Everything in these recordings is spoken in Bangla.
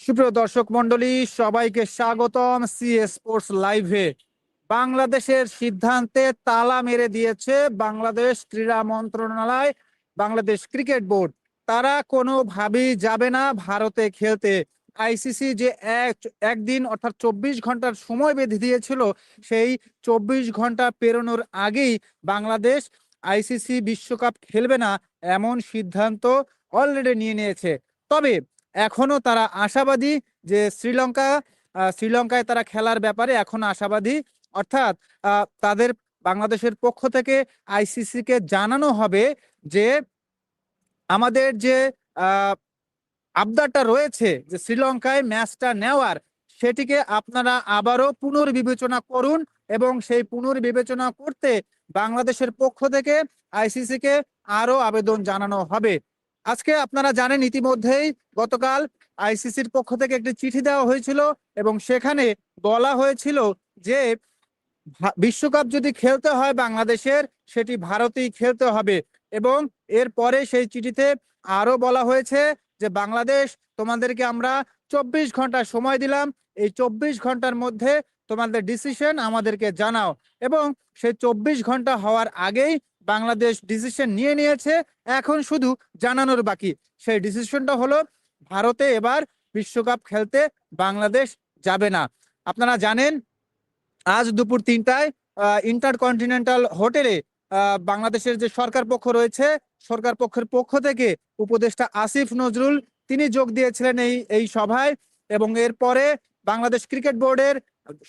সুপ্রিয় দর্শক মন্ডলী সবাইকে স্বাগতম সি স্পোর্টস লাইভে বাংলাদেশের সিদ্ধান্তে তালা মেরে দিয়েছে বাংলাদেশ ক্রীড়া মন্ত্রণালয়, বাংলাদেশ ক্রিকেট বোর্ড। তারা কোনোভাবেই যাবে না ভারতে খেলতে। আইসিসি যে এক, একদিন অর্থাৎ চব্বিশ ঘণ্টার সময় বেঁধে দিয়েছিল, সেই চব্বিশ ঘণ্টা পেরোনোর আগেই বাংলাদেশ আইসিসি বিশ্বকাপ খেলবে না এমন সিদ্ধান্ত অলরেডি নিয়ে নিয়েছে। তবে এখনও তারা আশাবাদী যে শ্রীলঙ্কা শ্রীলঙ্কায় তারা খেলার ব্যাপারে এখনও আশাবাদী। অর্থাৎ তাদের বাংলাদেশের পক্ষ থেকে আইসিসি কে জানানো হবে যে আমাদের যে আবদারটা রয়েছে যে শ্রীলঙ্কায় ম্যাচটা নেওয়ার, সেটিকে আপনারা আবারও পুনর্বিবেচনা করুন এবং সেই পুনর্বিবেচনা করতে বাংলাদেশের পক্ষ থেকে আইসিসি কে আরও আবেদন জানানো হবে। আজকে আপনারা জানেন ইতিমধ্যেই গতকাল আইসিসির পক্ষ থেকে একটি চিঠি দেওয়া হয়েছিল এবং সেখানে বলা হয়েছিল যে বিশ্বকাপ যদি খেলতে হয় বাংলাদেশের, সেটি ভারতেই খেলতে হবে। এবং এরপরে সেই চিঠিতে আরও বলা হয়েছে যে বাংলাদেশ, তোমাদেরকে আমরা চব্বিশ ঘণ্টা সময় দিলাম, এই চব্বিশ ঘণ্টার মধ্যে তোমাদের ডিসিশন আমাদেরকে জানাও। এবং সেই চব্বিশ ঘণ্টা হওয়ার আগেই বাংলাদেশ ডিসিশন নিয়ে নিয়েছে, এখন শুধু জানানোর বাকি। সেই ডিসিশনটা হলো, ভারতে এবার বিশ্বকাপ খেলতে বাংলাদেশ যাবে না। আপনারা জানেন, আজ দুপুর তিনটায় ইন্টার কন্টিনেন্টাল হোটেলে বাংলাদেশের যে সরকার পক্ষ রয়েছে, সরকার পক্ষের পক্ষ থেকে উপদেষ্টা আসিফ নজরুল, তিনি যোগ দিয়েছিলেন এই এই সভায় এবং এরপরে বাংলাদেশ ক্রিকেট বোর্ডের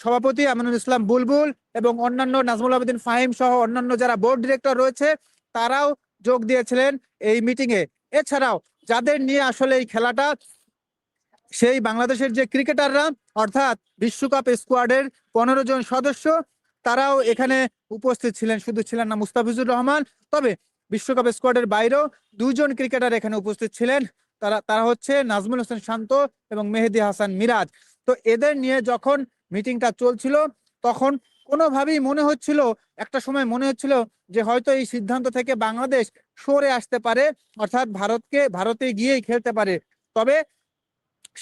সভাপতি আমিনুল ইসলাম বুলবুল এবং অন্যান্য নাজমুল আবেদিন ফাহিম সহ অন্যান্য যারা বোর্ড ডিরেক্টর রয়েছে, তারাও যোগ দিয়েছিলেন এই মিটিং এ। এছাড়াও যাদের নিয়ে আসলে এই খেলাটা, সেই বাংলাদেশের যে ক্রিকেটাররা অর্থাৎ বিশ্বকাপ স্কোয়াডের পনেরো জন সদস্য, তারাও এখানে উপস্থিত ছিলেন, শুধু ছিলেন না মুস্তাফিজুর রহমান, তবে বিশ্বকাপ স্কোয়াডের বাইরেও দুজন ক্রিকেটার এখানে উপস্থিত ছিলেন। তারা তারা হচ্ছে নাজমুল হোসেন শান্ত এবং মেহেদি হাসান মিরাজ। তো এদের নিয়ে যখন মিটিংটা চলছিল, তখন কোনোভাবেই মনে হচ্ছিল, একটা সময় মনে হচ্ছিল যে হয়তো এই সিদ্ধান্ত থেকে বাংলাদেশ সরে আসতে পারে, অর্থাৎ ভারতকে, ভারতে গিয়েই খেলতে পারে। তবে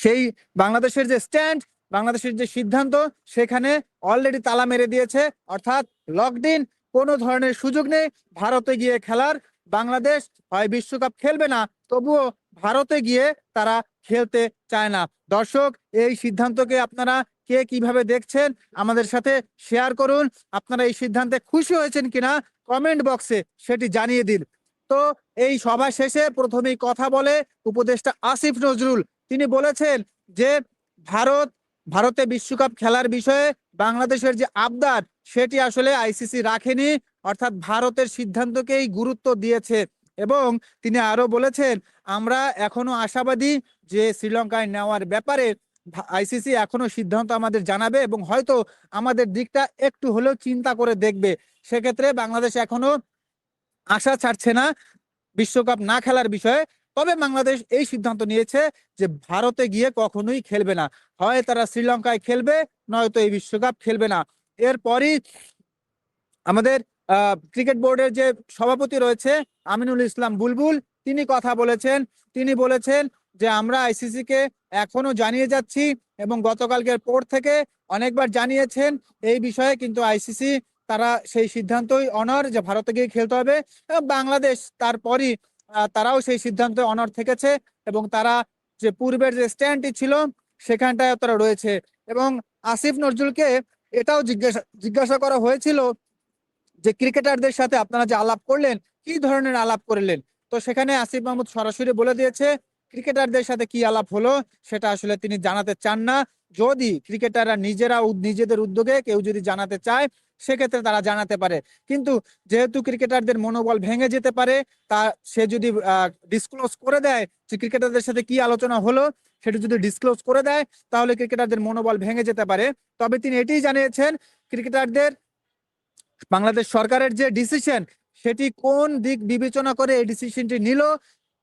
সেই বাংলাদেশের যে স্ট্যান্ড বাংলাদেশের যে সিদ্ধান্ত, সেখানে অলরেডি তালা মেরে দিয়েছে, অর্থাৎ লকডিন কোনো ধরনের সুযোগ নেই, ভারতে গিয়ে খেলার, বাংলাদেশ হয় বিশ্বকাপ খেলবে না, তবুও ভারতে গিয়ে তারা খেলতে চায় না। দর্শক, এই সিদ্ধান্তকে আপনারা কে কীভাবে দেখছেন আমাদের সাথে শেয়ার করুন। আপনারা এই সিদ্ধান্তে খুশি হয়েছেন কিনা কমেন্ট বক্সে সেটি জানিয়ে দিন। তো এই সভা শেষে প্রথমেই কথা বলে উপদেষ্টা আসিফ নজরুল। তিনি বলেছেন যে, ভারত, ভারতে বিশ্বকাপ খেলার বিষয়ে বাংলাদেশের যে আবদার, সেটি আসলে আইসিসি রাখেনি। অর্থাৎ ভারতের সিদ্ধান্তকেই গুরুত্ব দিয়েছে। এবং তিনি আরও বলেছেন, আমরা এখনও আশাবাদী যে শ্রীলঙ্কায় নেওয়ার ব্যাপারে আইসিসি এখনও সিদ্ধান্ত আমাদের জানাবে এবং হয়তো আমাদের দিকটা একটু হলেও চিন্তা করে দেখবে। সেক্ষেত্রে বাংলাদেশ এখনও আশা ছাড়ছে না বিশ্বকাপ না খেলার বিষয়ে। তবে বাংলাদেশ এই সিদ্ধান্ত নিয়েছে যে ভারতে গিয়ে কখনোই খেলবে না। হয় তারা শ্রীলঙ্কায় খেলবে, নয়তো এই বিশ্বকাপ খেলবে না। এরপরই আমাদের ক্রিকেট বোর্ডের যে সভাপতি রয়েছে আমিনুল ইসলাম বুলবুল, তিনি কথা বলেছেন। তিনি বলেছেন যে, আমরা আইসিসি কে এখনও জানিয়ে যাচ্ছি এবং গতকালকের পর থেকে অনেকবার জানিয়েছেন এই বিষয়ে, কিন্তু আইসিসি তারা সেই সিদ্ধান্তই অনর যে, ভারতে গিয়ে খেলতে হবে। বাংলাদেশ তারপরই তারাও সেই সিদ্ধান্তে অনর থেকেছে এবং তারা যে পূর্বের যে স্ট্যান্ডটি ছিল, সেখানটায় তারা রয়েছে। এবং আসিফ নজরুলকে এটাও জিজ্ঞাসা জিজ্ঞাসা করা হয়েছিল যে ক্রিকেটারদের সাথে আপনারা যে আলাপ করলেন, কি ধরনের আলাপ করলেন? তো সেখানে আসিফ মাহমুদ সরাসরি বলে দিয়েছে, ক্রিকেটারদের সাথে কি আলাপ হলো সেটা আসলে তিনি জানাতে চান না। যদি ক্রিকেটাররা নিজেরা নিজেদের উদ্যোগে কেউ যদি জানাতে চায়, সেক্ষেত্রে তারা জানাতে পারে। কিন্তু যেহেতু ক্রিকেটারদের মনোবল ভেঙে যেতে পারে, তা সে যদি ডিসক্লোজ করে দেয় যে ক্রিকেটারদের সাথে কি আলোচনা হলো, সেটা যদি ডিসক্লোজ করে দেয়, তাহলে ক্রিকেটারদের মনোবল ভেঙে যেতে পারে। তবে তিনি এটাই জানিয়েছেন, ক্রিকেটারদের বাংলাদেশ সরকারের যে ডিসিশন সেটি কোন দিক বিবেচনা করে এই ডিসিশনটি নিল,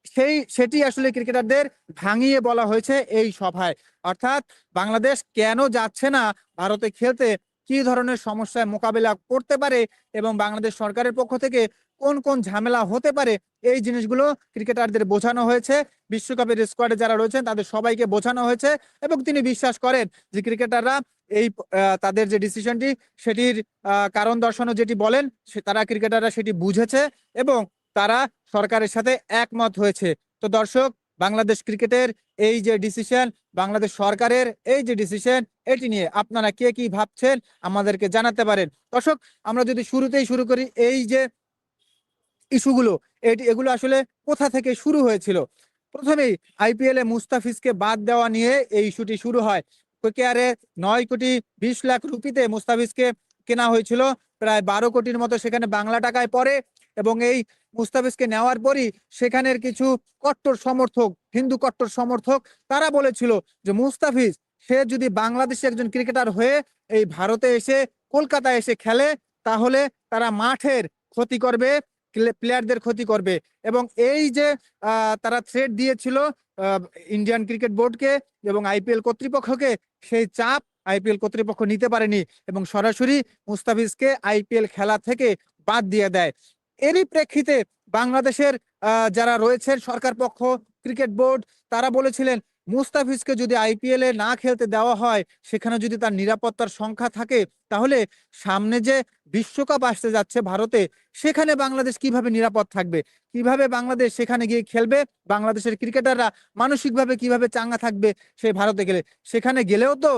সেই, সেটি আসলে ক্রিকেটারদের ভাঙিয়ে বলা হয়েছে এই সভায়। অর্থাৎ বাংলাদেশ কেন যাচ্ছে না ভারতে খেলতে? কি ধরনের সমস্যায় মোকাবেলা করতে পারে? এবং বাংলাদেশ সরকারের পক্ষ থেকে কোন কোন ঝামেলা হতে পারে? এই জিনিসগুলো ক্রিকেটারদের বোঝানো হয়েছে। বিশ্বকাপের স্কোয়াডে যারা রয়েছেন, তাদের সবাইকে বোঝানো হয়েছে এবং তিনি বিশ্বাস করেন যে ক্রিকেটাররা এই তাদের যে ডিসিশনটি সেটির কারণ দর্শানো যেটি বলেন তারা ক্রিকেটাররা সেটি বুঝেছে এবং তারা সরকারের সাথে একমত হয়েছে। তো দর্শক, বাংলাদেশ ক্রিকেটের এই যে ডিসিশন বাংলাদেশ সরকারের এই যে ডিসিশন এটি নিয়ে আপনারা কে কি ভাবছেন, আমাদেরকে জানাতে পারেন। দর্শক, আমরা যদি শুরুতেই শুরু করি, এই যে ইস্যুগুলো, এটি, এগুলো আসলে কোথা থেকে শুরু হয়েছিল? প্রথমেই আইপিএল এ মুস্তাফিজকে বাদ দেওয়া নিয়ে এই ইস্যুটি শুরু হয়। কেয়ারে নয় কোটি বিশ লাখ রুপিতে মুস্তাফিজকে কেনা হয়েছিল। প্রায় বারো কোটির মতো সেখানে বাংলা টাকায় পড়ে এবং এই মুস্তাফিজকে নেওয়ার পরই সেখানের কিছু কট্টর সমর্থক, হিন্দু কট্টর সমর্থক, তারা বলেছিল যে মুস্তাফিজ, সে যদি বাংলাদেশে একজন ক্রিকেটার হয়ে এই ভারতে এসে, কলকাতায় এসে খেলে, তাহলে তারা মাঠের ক্ষতি করবে। প্লেয়ারদের ক্ষতি করবে। এবং এই যে তারা থ্রেড দিয়েছিল ইন্ডিয়ান ক্রিকেট বোর্ডকে এবং আইপিএল কর্তৃপক্ষকে, সেই চাপ আইপিএল কর্তৃপক্ষ নিতে পারেনি এবং সরাসরি মুস্তাফিজকে আইপিএল খেলা থেকে বাদ দিয়ে দেয়। এরই প্রেক্ষিতে বাংলাদেশের যারা রয়েছেন সরকার পক্ষ ক্রিকেট বোর্ড তারা বলেছিলেন মুস্তাফিজকে যদি আইপিএল এ না খেলতে দেওয়া হয়, সেখানে যদি তার নিরাপত্তার সংখ্যা থাকে, তাহলে সামনে যে বিশ্বকাপ আসতে যাচ্ছে ভারতে, সেখানে বাংলাদেশ কীভাবে নিরাপদ থাকবে? কীভাবে বাংলাদেশ সেখানে গিয়ে খেলবে? বাংলাদেশের ক্রিকেটাররা মানসিকভাবে কীভাবে চাঙ্গা থাকবে সেই ভারতে গেলে? সেখানে গেলেও তো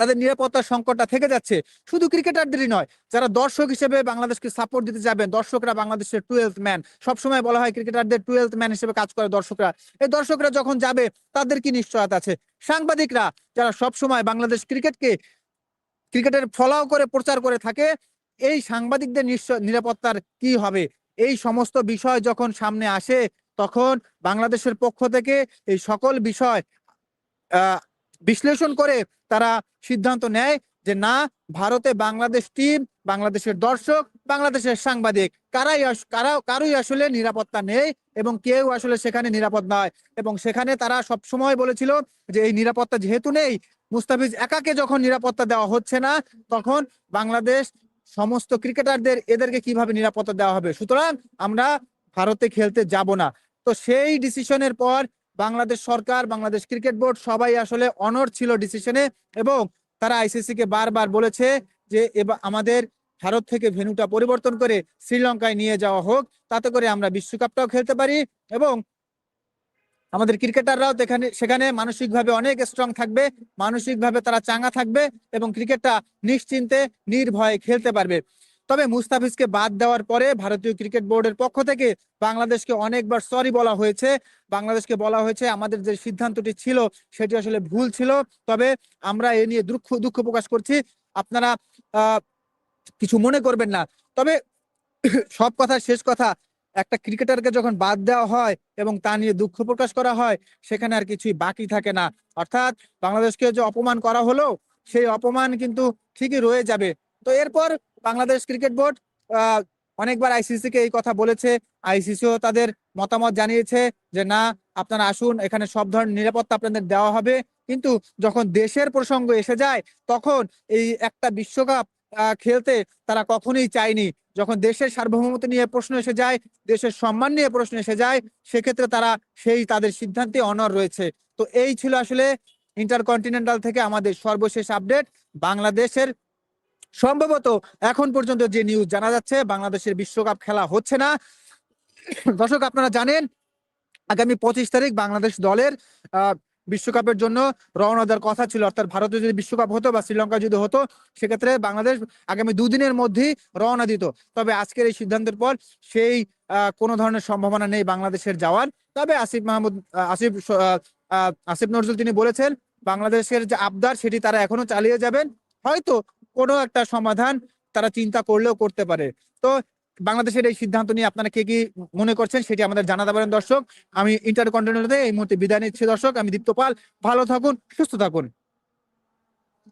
তাদের নিরাপত্তার সংকটটা থেকে যাচ্ছে। শুধু ক্রিকেটারদেরই নয়, যারা দর্শক হিসেবে বাংলাদেশকে সাপোর্ট দিতে যাবেন, দর্শকরা বাংলাদেশের টুয়েলথ ম্যান সবসময় বলা হয় ক্রিকেটারদের টুয়েলথ ম্যান হিসেবে কাজ করে দর্শকরা। এই দর্শকরা যখন যাবে, তাদের কি নিশ্চয়তা আছে? সাংবাদিকরা যারা সবসময় বাংলাদেশ ক্রিকেটকে, ক্রিকেটের ফলাও করে, প্রচার করে থাকে, এই সাংবাদিকদের নিশ্চয়, নিরাপত্তার কি হবে? এই সমস্ত বিষয় যখন সামনে আসে, তখন বাংলাদেশের পক্ষ থেকে এই সকল বিষয় বিশ্লেষণ করে তারা সিদ্ধান্ত নেয় যে না, ভারতে বাংলাদেশ টিম, বাংলাদেশের দর্শক, বাংলাদেশের সাংবাদিক, কারাই কারা, কারোই আসলে নিরাপত্তা নেই এবং কেউ আসলে সেখানে নিরাপদ নয়। এবং সেখানে তারা সব সময় বলেছিল যে এই নিরাপত্তা যেহেতু নেই, মুস্তাফিজ একাকে যখন নিরাপত্তা দেওয়া হচ্ছে না, তখন বাংলাদেশ সমস্ত ক্রিকেটারদের, এদেরকে কীভাবে নিরাপত্তা দেওয়া হবে? সুতরাং আমরা ভারতে খেলতে যাব না। তো সেই ডিসিশনের পর বাংলাদেশ সরকার, বাংলাদেশ ক্রিকেট বোর্ড সবাই আসলে অনর ছিল ডিসিশনে এবং তারা আইসিসি কে বারবার বলেছে যে এবার আমাদের ভারত থেকে ভেন্যুটা পরিবর্তন করে শ্রীলঙ্কায় নিয়ে যাওয়া হোক। তাতে করে আমরা বিশ্বকাপটাও খেলতে পারি এবং আমাদের ক্রিকেটাররাও সেখানে সেখানে মানসিকভাবে অনেক স্ট্রং থাকবে, মানসিকভাবে তারা চাঙ্গা থাকবে এবং ক্রিকেটটা নিশ্চিন্তে, নির্ভয়ে খেলতে পারবে। তবে মুস্তাফিজকে বাদ দেওয়ার পরে ভারতীয় ক্রিকেট বোর্ডের পক্ষ থেকে বাংলাদেশকে অনেকবার সরি বলা হয়েছে। বাংলাদেশকে বলা হয়েছে আমাদের যে সিদ্ধান্তটি ছিল সেটি আসলে ভুল ছিল। তবে আমরা এ নিয়ে দুঃখ দুঃখ প্রকাশ করছি। আপনারা কিছু মনে করবেন না। তবে সব কথা শেষ কথা, একটা ক্রিকেটারকে যখন বাদ দেওয়া হয় এবং তা নিয়ে দুঃখ প্রকাশ করা হয়, সেখানে আর কিছুই বাকি থাকে না। অর্থাৎ বাংলাদেশকে যে অপমান করা হলো, সেই অপমান কিন্তু ঠিকই রয়ে যাবে। তো এরপর বাংলাদেশ ক্রিকেট বোর্ড অনেকবার আইসিসি কে এই কথা বলেছে। আইসিসিও তাদের মতামত জানিয়েছে যে, না, আপনারা আসুন, এখানে সব ধরনের নিরাপত্তা আপনাদের দেওয়া হবে। কিন্তু যখন দেশের প্রসঙ্গ এসে যায়, তখন এই একটা বিশ্বকাপ খেলতে তারা কখনোই চায়নি। যখন দেশের সার্বভৌমত্ব নিয়ে প্রশ্ন এসে যায়, দেশের সম্মান নিয়ে প্রশ্ন এসে যায়, সেক্ষেত্রে তারা সেই তাদের সিদ্ধান্তে অনর রয়েছে। তো এই ছিল আসলে ইন্টারকন্টিনেন্টাল থেকে আমাদের সর্বশেষ আপডেট। বাংলাদেশের সম্ভবত এখন পর্যন্ত যে নিউজ জানা যাচ্ছে, বাংলাদেশের বিশ্বকাপ খেলা হচ্ছে না। দর্শক, আপনারা জানেন, আগামী পঁচিশ তারিখ বাংলাদেশ দলের বিশ্বকাপের জন্য রওনা দেওয়ার কথা ছিল। অর্থাৎ ভারতে যদি বিশ্বকাপ হতো বা শ্রীলঙ্কা যদি হতো, সেক্ষেত্রে বাংলাদেশ আগামী দুদিনের মধ্যেই রওনা দিত। তবে আজকের এই সিদ্ধান্তের পর সেই কোনো ধরনের সম্ভাবনা নেই বাংলাদেশের যাওয়ার। তবে আসিফ মাহমুদ আসিফ আসিফ নজরুল তিনি বলেছেন, বাংলাদেশের যে আবদার সেটি তারা এখনও চালিয়ে যাবেন। হয়তো কোনো একটা সমাধান তারা চিন্তা করলেও করতে পারে। তো বাংলাদেশের এই সিদ্ধান্ত নিয়ে আপনারা কে কি মনে করছেন সেটি আমাদের জানাতে পারেন দর্শক। আমি ইন্টারকন্টিনেন্টাল এই মুহূর্তে বিদায় নিচ্ছি দর্শক। আমি দীপ্ত পাল। ভালো থাকুন, সুস্থ থাকুন।